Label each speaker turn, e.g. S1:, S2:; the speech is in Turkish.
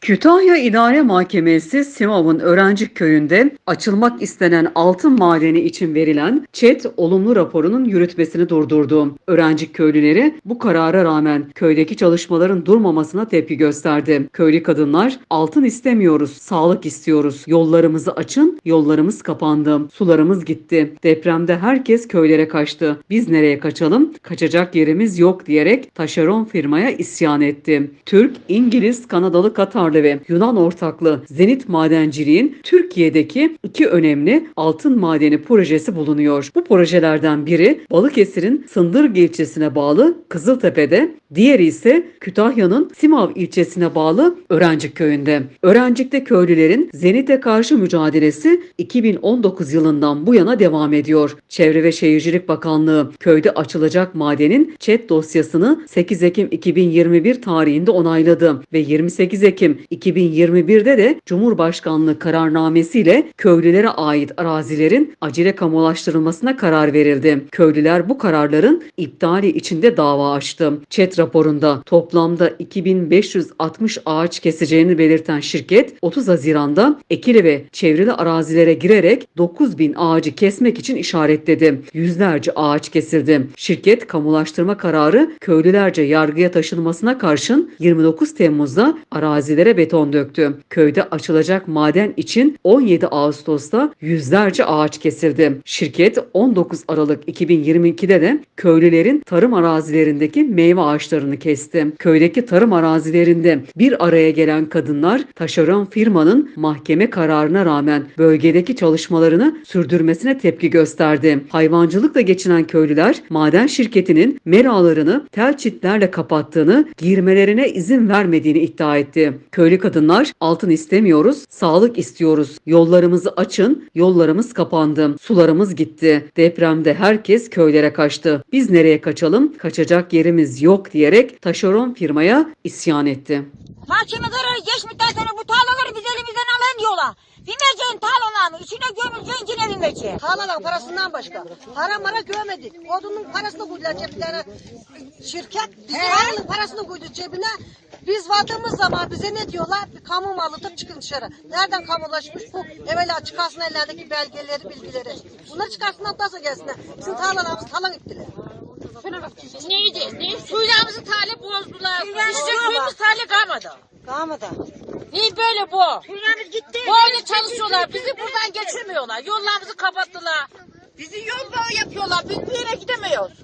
S1: Kütahya İdare Mahkemesi Simav'ın Öğrencik Köyü'nde açılmak istenen altın madeni için verilen ÇED olumlu raporunun yürütmesini durdurdu. Öğrencik köylüleri bu karara rağmen köydeki çalışmaların durmamasına tepki gösterdi. Köylü kadınlar altın istemiyoruz, sağlık istiyoruz. Yollarımızı açın, yollarımız kapandı. Sularımız gitti. Depremde herkes köylere kaçtı. Biz nereye kaçalım? Kaçacak yerimiz yok diyerek taşeron firmaya isyan etti. Türk, İngiliz, Kanadalı, Katarlı ve Yunan ortaklı Zenit Madenciliğin Türkiye'deki iki önemli altın madeni projesi bulunuyor. Bu projelerden biri Balıkesir'in Sındırgı ilçesine bağlı Kızıltepe'de, diğeri ise Kütahya'nın Simav ilçesine bağlı Öğrencik köyünde. Öğrencik'te köylülerin Zenit'e karşı mücadelesi 2019 yılından bu yana devam ediyor. Çevre ve Şehircilik Bakanlığı köyde açılacak madenin ÇED dosyasını 8 Ekim 2021 tarihinde onayladı ve 28 Ekim 2021'de de Cumhurbaşkanlığı kararnamesiyle köylülere ait arazilerin acele kamulaştırılmasına karar verildi. Köylüler bu kararların iptali içinde dava açtı. ÇED raporunda toplamda 2560 ağaç keseceğini belirten şirket 30 Haziran'da ekili ve çevrili arazilere girerek 9000 ağacı kesmek için işaretledi. Yüzlerce ağaç kesildi. Şirket kamulaştırma kararı köylülerce yargıya taşınmasına karşın 29 Temmuz'da arazilere beton döktü. Köyde açılacak maden için 17 Ağustos'ta yüzlerce ağaç kesildi. Şirket 19 Aralık 2022'de de köylülerin tarım arazilerindeki meyve ağaçlarını kesti. Köydeki tarım arazilerinde bir araya gelen kadınlar taşeron firmanın mahkeme kararına rağmen bölgedeki çalışmalarını sürdürmesine tepki gösterdi. Hayvancılıkla geçinen köylüler maden şirketinin meralarını tel çitlerle kapattığını, girmelerine izin vermediğini iddia etti. Köylü kadınlar altın istemiyoruz, sağlık istiyoruz. Yollarımızı açın, yollarımız kapandı. Sularımız gitti. Depremde herkes köylere kaçtı. Biz nereye kaçalım? Kaçacak yerimiz yok diyerek taşeron firmaya isyan etti.
S2: Mahkeme kararı geçmekten sonra bu tarlaları biz elimizden alan diyorlar. Bilmeyeceğin tarlalarını içine gömüleceksin yine bilmeyeceğin.
S3: Tarlalar parasından başka. Para mara görmedik. Odunun parasını koydular ceplerine. Şirket bizim tarlanın parasını koydu cebine. Biz vardığımız zaman bize ne diyorlar? Bir kamu malıdır çıkın dışarı. Nereden kamulaşmış bu? Evvela çıkarsın ellerdeki belgeleri, bilgileri. Bunları çıkarsınlar nasıl gelsinler? Bizim tarlalarımızı talan ettiler.
S2: Ne yiyeceğiz? Ne? Suylarımızı tali bozdular. İçecek suyumuz tali kalmadı.
S3: Kalmadı.
S2: Niye böyle bu? Suylarımız gitti. Böyle çalışıyorlar. Bizi buradan geçirmiyorlar. Yollarımızı kapattılar. Bizi yol bağı yapıyorlar. Biz bir yere gidemiyoruz.